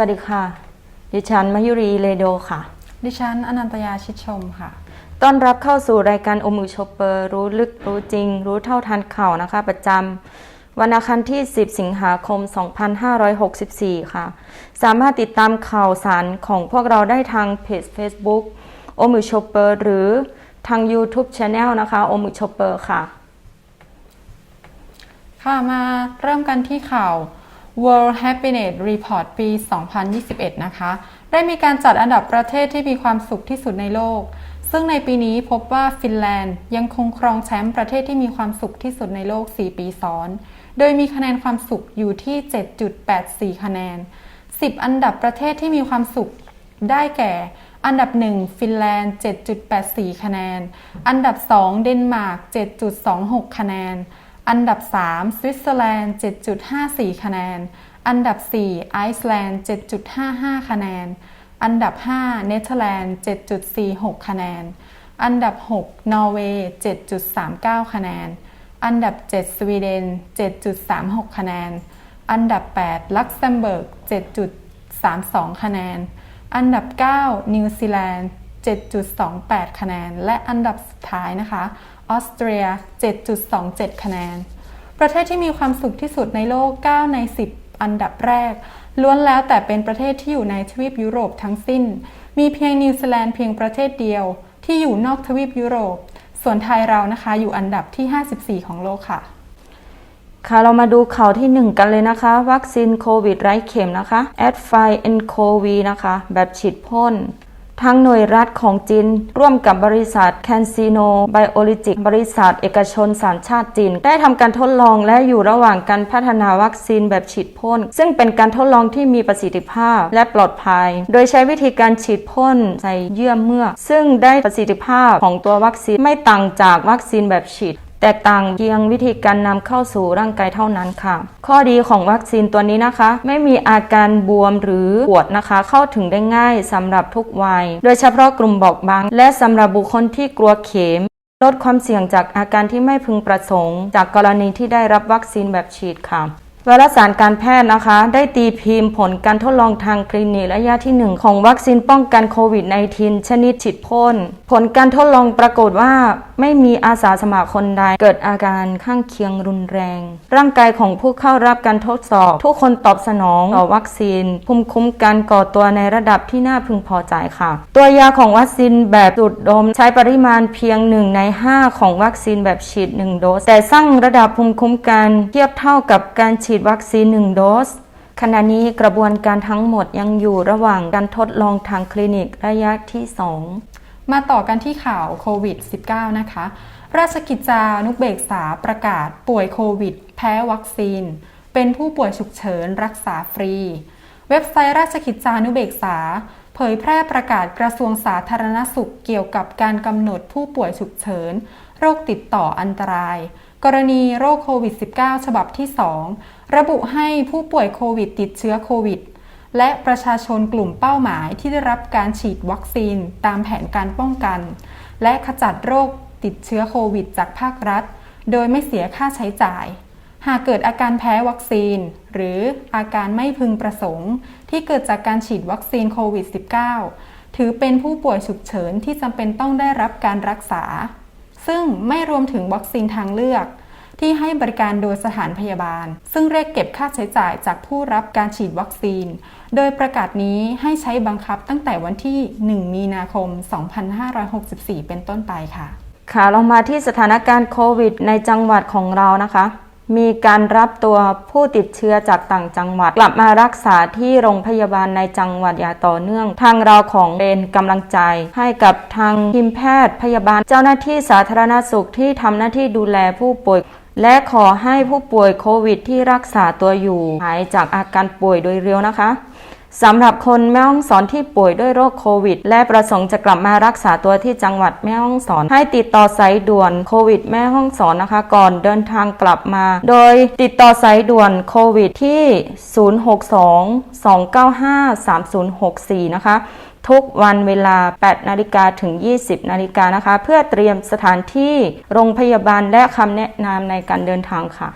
วัสดีค่ะ ดิฉันมายุรีเลโดค่ะ ดิฉันอนันตยาชิดชมค่ะ ต้อนรับเข้าสู่รายการโอมือชอปเปอร์รู้ลึกรู้จริง รู้เท่าทันข่าวนะคะ ประจำวันอังคารที่ 10 สิงหาคม 2564 ค่ะ สามารถติดตามข่าวสารของพวกเราได้ทางเพจ Facebook โอมือชอปเปอร์หรือทาง YouTube Channel นะคะโอมือชอปเปอร์ค่ะ ค่ะมาเริ่มกันที่ข่าว World Happiness Report ปี 2021 นะคะ ได้มีการจัดอันดับประเทศที่มีความสุขที่สุดในโลก ซึ่งในปีนี้พบว่าฟินแลนด์ยังคงครองแชมป์ประเทศที่มีความสุขที่สุดในโลก 4 ปีซ้อน โดยมีคะแนนความสุขอยู่ที่ 7.84 คะแนน 10 อันดับประเทศที่มีความสุขได้แก่ อันดับ 1 ฟินแลนด์ 7.84 คะแนน อันดับ 2 เดนมาร์ก 7.26 คะแนน อันดับ 3 สวิตเซอร์แลนด์ 7.54 คะแนน อันดับ 4 ไอซ์แลนด์ 7.55 คะแนน อันดับ 5 เนเธอร์แลนด์ 7.46 คะแนน อันดับ 6 นอร์เวย์ 7.39 คะแนน อันดับ 7 สวีเดน 7.36 คะแนน อันดับ 8 ลักเซมเบิร์ก 7.32 คะแนน อันดับ 9 นิวซีแลนด์ 7.28 คะแนน และอันดับสุดท้ายนะคะออสเตรีย 7.27 คะแนน ประเทศที่มีความสุขที่สุดในโลก 9 ใน 10 อันดับแรก ล้วนแล้วแต่เป็นประเทศที่อยู่ในทวีปยุโรปทั้งสิ้น มีเพียงนิวซีแลนด์เพียงประเทศเดียว ที่อยู่นอกทวีปยุโรป ส่วนไทยเรานะคะอยู่อันดับที่ 54 ของโลกค่ะ ค่ะเรามาดูข่าวที่ 1 กันเลยนะคะ วัคซีนโควิดไร้เข็มนะคะแอดไฟเอ็นโควีนะคะ แบบฉีดพ่น ทางหน่วยรัฐของจีน ร่วมกับบริษัทแคนซีโนไบโอลิจิก บริษัทเอกชนสัญชาติจีน ได้ทำการทดลองและอยู่ระหว่างการพัฒนาวัคซีนแบบฉีดพ่น ซึ่งเป็นการทดลองที่มีประสิทธิภาพและปลอดภัย โดยใช้วิธีการฉีดพ่นใส่เยื่อเมือกซึ่งได้ประสิทธิภาพของตัววัคซีนไม่ต่างจากวัคซีนแบบฉีด แตกต่างเพียงวิธีการนำเข้าสู่ร่างกายเท่านั้นค่ะ ข้อดีของวัคซีนตัวนี้นะคะ ไม่มีอาการบวมหรือปวดนะคะ เข้าถึงได้ง่ายสำหรับทุกวัย โดยเฉพาะกลุ่มบอบบาง และสำหรับบุคคลที่กลัวเข็มลดความเสี่ยงจากอาการที่ไม่พึงประสงค์ จากกรณีที่ได้รับวัคซีนแบบฉีดค่ะ วารสารการแพทย์นะคะ ได้ตีพิมพ์ผลการทดลองทางคลินิกระยะที่ 1 ของวัคซีนป้องกันโควิด -19 ชนิดฉีดพ่น ผลการทดลองปรากฏว่า ไม่มีอาสาสมัครคนใด เกิดอาการข้างเคียงรุนแรง ร่างกายของผู้เข้ารับการทดสอบ ทุกคนตอบสนองต่อวัคซีน ภูมิคุ้มกันก่อตัวในระดับที่น่าพึงพอใจค่ะ ตัวยาของวัคซีนแบบสูดดม ใช้ปริมาณเพียง1ใน5 ของวัคซีนแบบฉีด1โดสแต่สร้างระดับภูมิคุ้มกันเทียบเท่ากับการฉีดวัคซีน 1 โดส ขณะนี้กระบวนการทั้งหมดยังอยู่ระหว่างการทดลองทางคลินิกระยะที่ 2 มาต่อกันที่ข่าวโควิด -19 นะคะ ราชกิจจานุเบกษาประกาศป่วยโควิด แพ้วัคซีน เป็นผู้ป่วยฉุกเฉินรักษาฟรี เว็บไซต์ราชกิจจานุเบกษาเผยแพร่ประกาศกระทรวงสาธารณสุขเกี่ยวกับการกำหนดผู้ป่วยฉุกเฉิน โรคติดต่ออันตราย กรณีโรคโควิด -19 ฉบับที่ 2 ระบุให้ผู้ป่วยโควิดติดเชื้อโควิด และประชาชนกลุ่มเป้าหมายที่ได้รับการฉีดวัคซีนตามแผนการป้องกัน และขจัดโรคติดเชื้อโควิด จากภาครัฐ โดยไม่เสียค่าใช้จ่าย หากเกิดอาการแพ้วัคซีน หรืออาการไม่พึงประสงค์ ที่เกิดจากการฉีดวัคซีนโควิด -19 ถือเป็นผู้ป่วยฉุกเฉินที่จำเป็นต้องได้รับการรักษา ซึ่งไม่รวมถึงวัคซีนทางเลือก ที่ให้บริการโดยสถานพยาบาล ซึ่งเรียกเก็บค่าใช้จ่ายจากผู้รับการฉีดวัคซีน โดยประกาศนี้ให้ใช้บังคับตั้งแต่วันที่ 1 มีนาคม 2564 เป็นต้นไปค่ะ ค่ะลงมาที่สถานการณ์โควิดในจังหวัดของเรานะคะ มีการรับตัวผู้ติดเชื้อจากต่างจังหวัด กลับมารักษาที่โรงพยาบาลในจังหวัดอย่างต่อเนื่อง ทางเราของเป็นกำลังใจ ให้กับทางทีมแพทย์พยาบาล เจ้าหน้าที่สาธารณสุขที่ทำหน้าที่ดูแลผู้ป่วย และขอให้ผู้ป่วยโควิดที่รักษาตัวอยู่ หายจากอาการป่วยโดยเร็วนะคะ สำหรับคนแม่ฮ่องสอนที่ป่วยด้วยโรคโควิด และประสงค์จะกลับมารักษาตัวที่จังหวัดแม่ฮ่องสอน ให้ติดต่อสายด่วนโควิดแม่ฮ่องสอนนะคะ ก่อนเดินทางกลับมา โดยติดต่อสายด่วนโควิดที่ 062-295-3064 นะคะทุกวันเวลา 8 นาฬิกาถึง 20 นาฬิกานะคะ เพื่อเตรียมสถานที่ โรงพยาบาลและคำแนะนำในการเดินทางค่ะ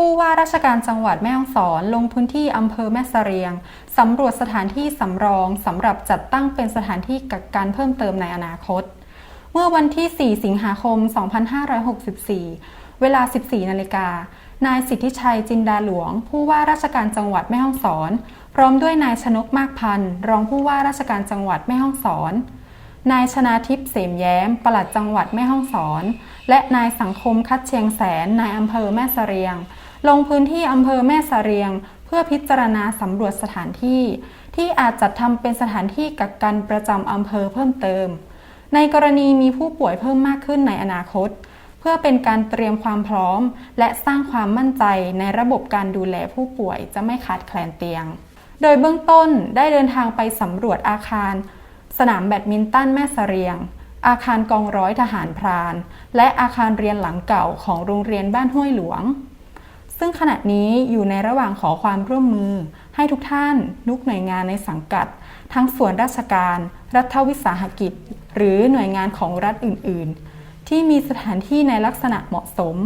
ผู้ว่าราชการจังหวัดแม่ฮ่องสอนลงพื้นที่อำเภอแม่เสรียงสำรวจสถานที่สำรองสำหรับจัดตั้งเป็นสถานที่กักกันเพิ่มเติมในอนาคต เมื่อวันที่ 4 สิงหาคม 2564 เวลา 14 นาฬิกา นายสิทธิชัยจินดาหลวง ผู้ว่าราชการจังหวัดแม่ฮ่องสอน พร้อมด้วยนายชนกมากพันธ์รองผู้ว่าราชการจังหวัดแม่ฮ่องสอนนายชนาทิพย์เสมแย้ม ปลัดจังหวัดแม่ฮ่องสอน และนายสังคมคัดเชียงแสน นายอำเภอแม่เสรียง ลงพื้นที่อำเภอแม่เสรียง เพื่อพิจารณาสำรวจสถานที่ ที่อาจจัดทำเป็นสถานที่กักกันประจำอำเภอเพิ่มเติม ในกรณีมีผู้ป่วยเพิ่มมากขึ้นในอนาคต เพื่อเป็นการเตรียมความพร้อม และสร้างความมั่นใจในระบบการดูแลผู้ป่วยจะไม่ขาดแคลนเตียง โดยเบื้องต้นได้เดินทางไปสำรวจอาคาร สนามแบดมินตันแม่เสรียงอาคารกองร้อยทหารพราน และอาคารเรียนหลังเก่าของโรงเรียนบ้านห้วยหลวง ซึ่งขณะนี้อยู่ในระหว่างขอความร่วมมือ ให้ทุกท่านนุกหน่วยงานในสังกัด ทั้งส่วนราชการ รัฐวิสาหกิจ หรือหน่วยงานของรัฐอื่น ๆ ที่มีสถานที่ในลักษณะเหมาะสม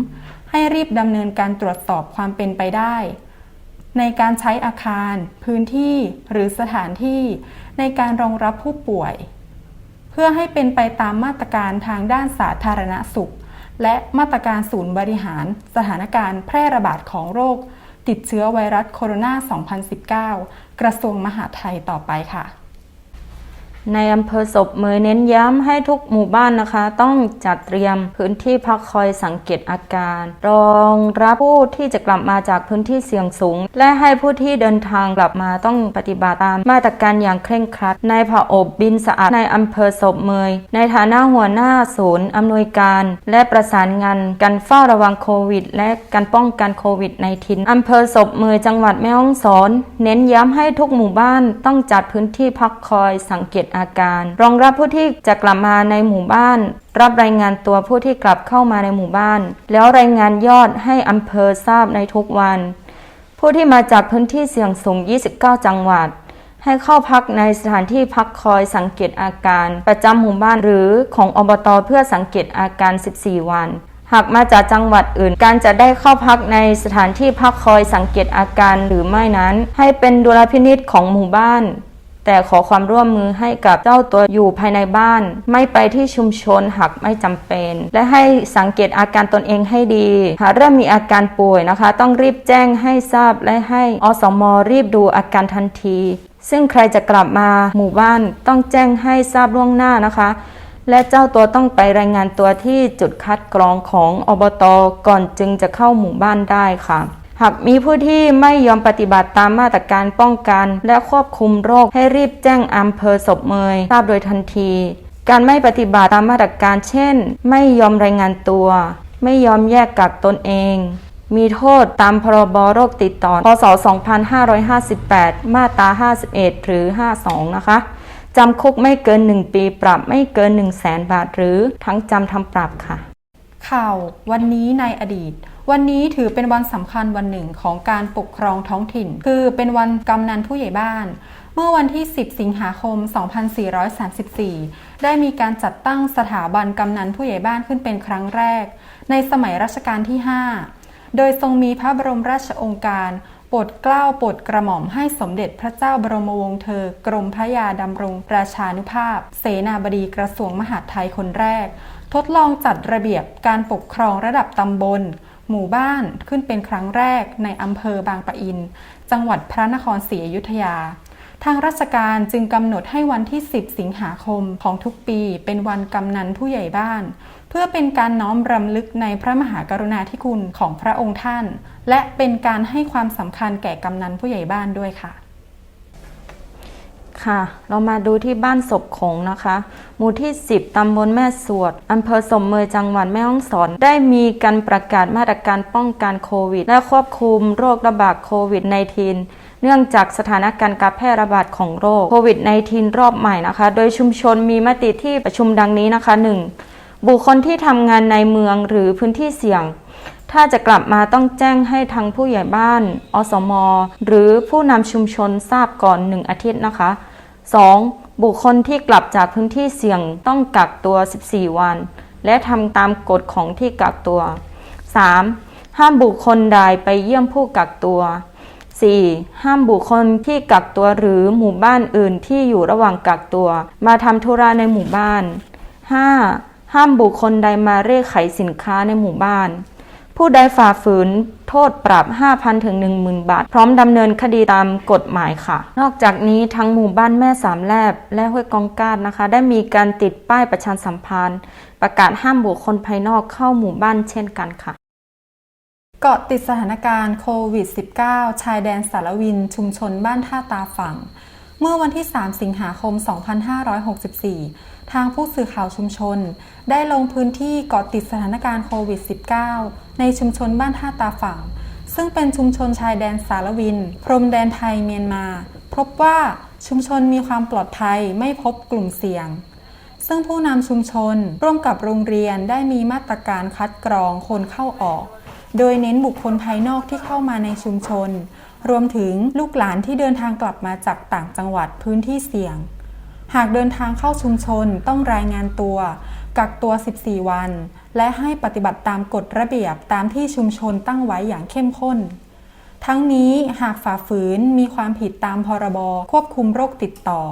ให้รีบดำเนินการตรวจสอบความเป็นไปได้ ในการใช้อาคาร พื้นที่ หรือสถานที่ในการรองรับผู้ป่วย เพื่อให้เป็นไปตามมาตรการทางด้านสาธารณสุข และมาตรการศูนย์บริหาร สถานการณ์แพร่ระบาดของโรค ติดเชื้อไวรัสโคโรนา 2019 กระทรวงมหาดไทยต่อไปค่ะ ในอำเภอศพเมยเน้นย้ำให้ทุกหมู่บ้านนะคะ ต้องจัดเตรียมพื้นที่พักคอยสังเกตอาการ รองรับผู้ที่จะกลับมาจากพื้นที่เสี่ยงสูง และให้ผู้ที่เดินทางกลับมาต้องปฏิบัติตามมาตรการอย่างเคร่งครัดนายผาอบบินสะอาดในอำเภอศพเมย ในฐานะหัวหน้าศูนย์อำนวยการ และประสานงานการเฝ้าระวังโควิด และการป้องกันโควิด -19 อำเภอศพเมยจังหวัดแม่ฮ่องสอน เน้นย้ำให้ทุกหมู่บ้านต้องจัดพื้นที่พักคอยสังเกตอาการ รองรับผู้ที่จะกลับมาในหมู่บ้าน รับรายงานตัวผู้ที่กลับเข้ามาในหมู่บ้าน แล้วรายงานยอดให้อำเภอทราบในทุกวัน ผู้ที่มาจากพื้นที่เสี่ยงสูง 29 จังหวัด ให้เข้าพักในสถานที่พักคอยสังเกตอาการ ประจำหมู่บ้านหรือของอบตเพื่อสังเกตอาการ 14 วันหากมาจากจังหวัดอื่น การจะได้เข้าพักในสถานที่พักคอยสังเกตอาการหรือไม่นั้น ให้เป็นดุลพินิษของหมู่บ้าน แต่ขอความร่วมมือให้กับเจ้าตัวอยู่ภายในบ้าน ไม่ไปที่ชุมชนหากไม่จำเป็น และให้สังเกตอาการตนเองให้ดี หากเริ่มมีอาการป่วยนะคะ ต้องรีบแจ้งให้ทราบและให้อสมรีบดูอาการทันที ซึ่งใครจะกลับมาหมู่บ้านต้องแจ้งให้ทราบล่วงหน้านะคะ และเจ้าตัวต้องไปรายงานตัวที่จุดคัดกรองของอบตก่อนจึงจะเข้าหมู่บ้านได้ค่ะ หากมีผู้ที่ไม่ยอมปฏิบัติตามมาตรการป้องกัน และควบคุมโรคให้รีบแจ้งอำเภอศพเมยทราบโดยทันที การไม่ปฏิบัติตามมาตรการเช่น ไม่ยอมรายงานตัว ไม่ยอมแยกกักตนเอง มีโทษตามพรบโรคติดต่อ พศ 2558 มาตรา 51 หรือ 52 นะคะจำคุกไม่เกิน 1 ปีปรับไม่เกิน 1 0 0 0 0แสนบาท หรือทั้งจำทั้งปรับค่ะ ข่าววันนี้ในอดีต วันนี้ถือเป็นวันสำคัญวันหนึ่งของการปกครองท้องถิ่น คือเป็นวันกำนันผู้ใหญ่บ้าน เมื่อวันที่ 10 สิงหาคม 2434 ได้มีการจัดตั้งสถาบันกำนันผู้ใหญ่บ้านขึ้นเป็นครั้งแรก ในสมัยรัชกาลที่ 5 โดยทรงมีพระบรมราชองค์การโปรดเกล้าโปรดกระหม่อมให้สมเด็จพระเจ้าบรมวงศ์เธอ กรมพระยาดำรงราชานุภาพ เสนาบดีกระทรวงมหาดไทยคนแรก ทดลองจัดระเบียบการปกครองระดับตำบล หมู่บ้านขึ้นเป็นครั้งแรกในอำเภอบางปะอิน จังหวัดพระนครศรีอยุธยา ทางราชการจึงกำหนดให้วันที่ 10 สิงหาคมของทุกปีเป็นวันกำนันผู้ใหญ่บ้าน เพื่อเป็นการน้อมรำลึกในพระมหากรุณาธิคุณของพระองค์ท่าน และเป็นการให้ความสำคัญแก่กำนันผู้ใหญ่บ้านด้วยค่ะ ค่ะ เรามาดูที่บ้านศพคงนะคะ หมู่ที่ 10 ตำบลแม่สวด อำเภอสมเมยจังหวัดแม่ฮ่องสอน ได้มีการประกาศมาตรการป้องกันโควิด และควบคุมโรคระบาดโควิด -19 เนื่องจากสถานการณ์การแพร่ระบาดของโรคโควิด -19 รอบใหม่นะคะ โดยชุมชนมีมติที่ประชุมดังนี้นะคะ 1. บุคคลที่ทำงานในเมืองหรือพื้นที่เสี่ยงถ้าจะกลับมาต้องแจ้งให้ทางผู้ใหญ่บ้าน อสม หรือผู้นำชุมชนทราบก่อน 1 อาทิตย์นะคะ 2. บุคคลที่กลับจากพื้นที่เสี่ยงต้องกักตัว 14 วัน และทำตามกฎของที่กักตัว 3. ห้ามบุคคลใดไปเยี่ยมผู้กักตัว 4. ห้ามบุคคลที่กักตัวหรือหมู่บ้านอื่นที่อยู่ระหว่างกักตัว มาทำธุระในหมู่บ้าน 5. ห้ามบุคคลใดมาเรียกขายสินค้าในหมู่บ้าน ผู้ใดฝ่าฝืนโทษปรับ 5,000 ถึง 10,000 บาท พร้อมดำเนินคดีตามกฎหมายค่ะ นอกจากนี้ทั้งหมู่บ้านแม่สามแลบและห้วยกองกาดนะคะ ได้มีการติดป้ายประชาสัมพันธ์ ประกาศห้ามบุคคลภายนอกเข้าหมู่บ้านเช่นกันค่ะเกาะติดสถานการณ์โควิด -19 ชายแดนสารวิน ชุมชนบ้านท่าตาฝั่ง เมื่อวันที่ 3 สิงหาคม 2564 ทางผู้สื่อข่าวชุมชน ได้ลงพื้นที่เกาะติดสถานการณ์โควิด -19 ในชุมชนบ้านท่าตาฝั่ง ซึ่งเป็นชุมชนชายแดนสารวิน พรมแดนไทยเมียนมา พบว่าชุมชนมีความปลอดภัยไม่พบกลุ่มเสี่ยง ซึ่งผู้นำชุมชนร่วมกับโรงเรียนได้มีมาตรการคัดกรองคนเข้าออก โดยเน้นบุคคลภายนอกที่เข้ามาในชุมชน รวมถึงลูกหลานที่เดินทางกลับมาจากต่างจังหวัดพื้นที่เสี่ยง หากเดินทางเข้าชุมชนต้องรายงานตัว กักตัว 14 วัน และให้ปฏิบัติตามกฎระเบียบตามที่ชุมชนตั้งไว้อย่างเข้มข้น ทั้งนี้หากฝ่าฝืนมีความผิดตามพรบควบคุมโรคติดต่อ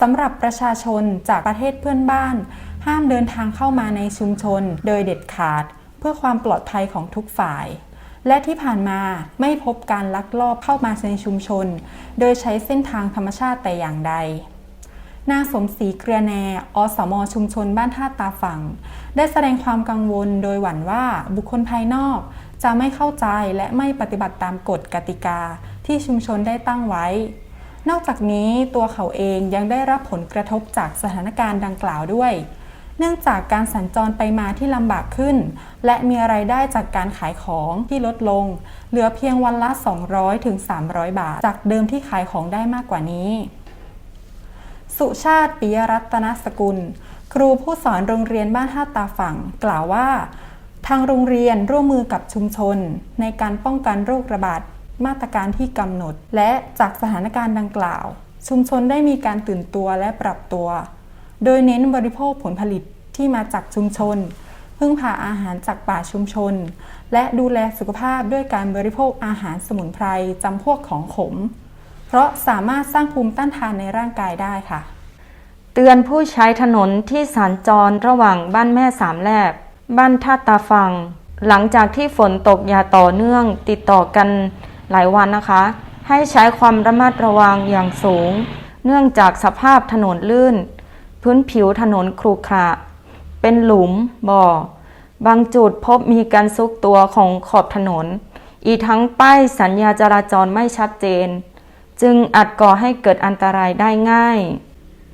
สำหรับประชาชนจากประเทศเพื่อนบ้าน ห้ามเดินทางเข้ามาในชุมชนโดยเด็ดขาด เพื่อความปลอดภัยของทุกฝ่าย และที่ผ่านมาไม่พบการลักลอบเข้ามาในชุมชน โดยใช้เส้นทางธรรมชาติแต่อย่างใด นางสมศรีเครือแน อสม ชุมชนบ้านท่าตาฝั่ง ได้แสดงความกังวลโดยหวั่นว่าบุคคลภายนอกจะไม่เข้าใจและไม่ปฏิบัติตามกฎกติกาที่ชุมชนได้ตั้งไว้ นอกจากนี้ตัวเขาเองยังได้รับผลกระทบจากสถานการณ์ดังกล่าวด้วย เนื่องจากการสัญจรไปมาที่ลำบากขึ้น และมีไรายได้จากการขายของที่ลดลง เหลือเพียงวันละ 200-300ถึง300 บาท จากเดิมที่ขายของได้มากกว่านี้ สุชาติปิยรัตนสกุล ครูผู้สอนโรงเรียนบ้านท่าตาฝั่ง กล่าวว่า ทางโรงเรียนร่วมมือกับชุมชน ในการป้องกันโรคระบาดมาตรการที่กำหนด และจากสถานการณ์ดังกล่าว ชุมชนได้มีการตื่นตัวและปรับตัว โดยเน้นบริโภคผลผลิตที่มาจากชุมชน พึ่งพาอาหารจากป่าชุมชน และดูแลสุขภาพด้วยการบริโภคอาหารสมุนไพรจำพวกของขม เพราะสามารถสร้างภูมิต้านทานในร่างกายได้ค่ะ เตือนผู้ใช้ถนนที่สัญจรระหว่างบ้านแม่สามแลบ บ้านท่าตาฟัง หลังจากที่ฝนตกอย่าต่อเนื่องติดต่อกันหลายวันนะคะ ให้ใช้ความระมัดระวังอย่างสูง เนื่องจากสภาพถนนลื่น พื้นผิวถนนครุขระเป็นหลุมบ่อ บางจุดพบมีการซุกตัวของขอบถนน อีกทั้งป้ายสัญญาจราจรไม่ชัดเจน จึงอาจก่อให้เกิดอันตรายได้ง่าย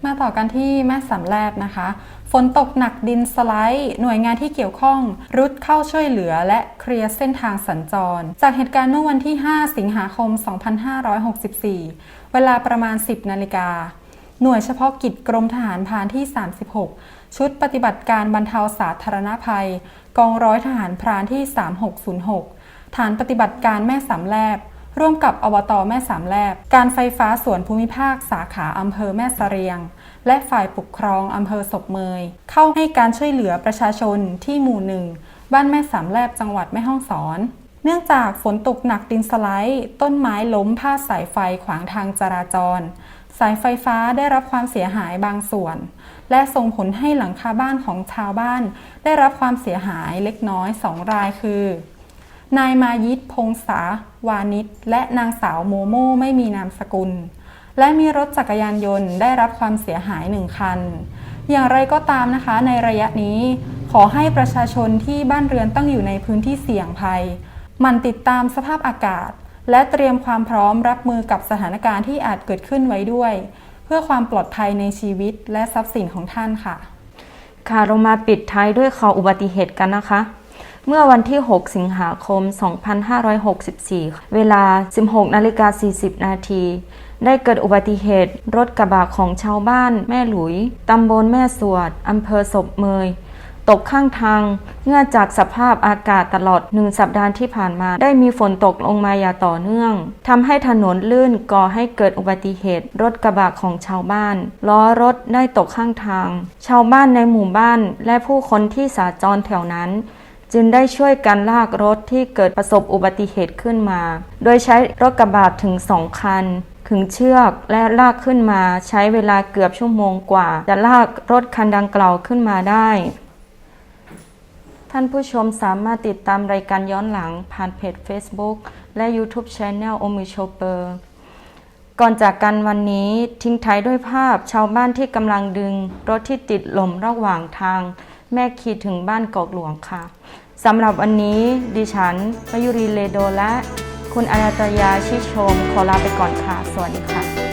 มาต่อกันที่แม่สำแลบนะคะ ฝนตกหนักดินสไลด์ หน่วยงานที่เกี่ยวข้อง รุดเข้าช่วยเหลือและเคลียร์เส้นทางสัญจร จากเหตุการณ์เมื่อวันที่ 5 สิงหาคม 2564 เวลาประมาณ 10 นาฬิกา หน่วยเฉพาะกิจกรมทหารพรานที่ 36 ชุดปฏิบัติการบรรเทาสาธารณภัย กองร้อยทหารพรานที่ 3606 ฐานปฏิบัติการแม่สำแลบ ร่วมกับอบตแม่สามแลบ การไฟฟ้าส่วนภูมิภาคสาขาอำเภอแม่เสรียง และฝ่ายปกครองอำเภอศพเมย เข้าให้การช่วยเหลือประชาชนที่หมู่หนึ่งบ้านแม่สามแลบจังหวัดแม่ฮ่องสอนเนื่องจากฝนตกหนักดินสไลด์ ต้นไม้ล้มพาดสายไฟขวางทางจราจร สายไฟฟ้าได้รับความเสียหายบางส่วน และส่งผลให้หลังคาบ้านของชาวบ้าน ได้รับความเสียหายเล็กน้อยสองรายคือ นายมายิตพงษาวานิชและนางสาวโมโมไม่มีนามสกุล และมีรถจักรยานยนต์ได้รับความเสียหายหนึ่งคัน อย่างไรก็ตามนะคะในระยะนี้ ขอให้ประชาชนที่บ้านเรือนตั้งอยู่ในพื้นที่เสี่ยงภัย มันติดตามสภาพอากาศ และเตรียมความพร้อมรับมือกับสถานการณ์ที่อาจเกิดขึ้นไว้ด้วย เพื่อความปลอดภัยในชีวิตและทรัพย์สินของท่านค่ะ ค่ะเรามาปิดท้ายด้วยข่าวอุบัติเหตุกันนะคะ เมื่อวันที่ 6 สิงหาคม 2564 เวลา 16นาฬิกา40 นาทีได้เกิดอุบัติเหตุรถกระบะของชาวบ้านแม่หลุย ตำบลแม่สวด อำเภอศพเมย ตกข้างทาง เนื่องจากสภาพอากาศตลอดหนึ่งสัปดาห์ที่ผ่านมา ได้มีฝนตกลงมาอย่างต่อเนื่องทำให้ถนนลื่นก่อให้เกิดอุบัติเหตุ รถกระบะของชาวบ้าน ล้อรถได้ตกข้างทาง ชาวบ้านในหมู่บ้านและผู้คนที่สัญจรแถวนั้นจึงได้ช่วยกันลากรถที่เกิดประสบอุบัติเหตุขึ้นมา โดยใช้รถกระบะถึงสองคันขึงเชือกและลากขึ้นมาใช้เวลาเกือบชั่วโมงกว่า จะลากรถคันดังกล่าวขึ้นมาได้ ท่านผู้ชมสามารถติดตามรายการย้อนหลังผ่านเพจ Facebook และ YouTube Channel โอมิโชเปอร์ ก่อนจากกันวันนี้ทิ้งท้ายด้วยภาพชาวบ้านที่กำลังดึง รถที่ติดลมระหว่างทาง แม่ขีดถึงบ้านกอกหลวงค่ะสำหรับวันนี้ดิฉันมยุรีเลโดและ คุณอนัตยาชิชม ขอลาไปก่อนค่ะ สวัสดีค่ะ